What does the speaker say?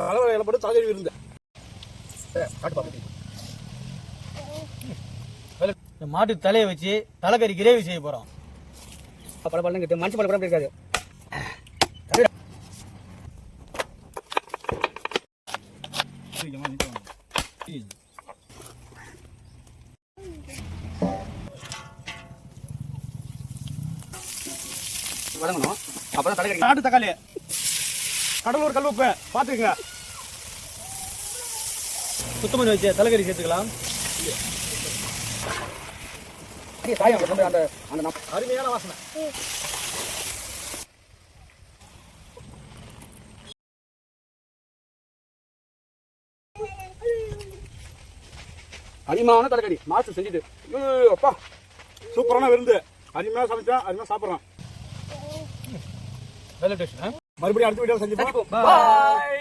தலைவர் இலை போட்டு தலைவர் விருந்து காட்டு பாப்பா. இந்த மாட்டு தலையை வச்சு தலைக்கறி கிரேவி செய்ய போறோம். பல பழம் கிட்ட மனுஷன் பழம் கூட இருக்காது வதங்கணும் அப்பதான் தலைக்கறி. நாட்டு தக்காளி. கடலூர் கல்லுப்பு பாத்துக்கங்க சுத்தம் பண்ணி வச்சு தலைகறி சேர்த்துக்கலாம். அந்த அந்த அருமையான வாசனை. அனிமான தலைக்கடி மாசு செஞ்சுட்டு அப்பா. சூப்பரான விருந்து. அருமையா சமைச்சா அருமையா சாப்பிட்றான். வெள்ளை டேஸ்ட் మరి ఇప్పుడు అడుగు వీడియో సందీప్ బాయ్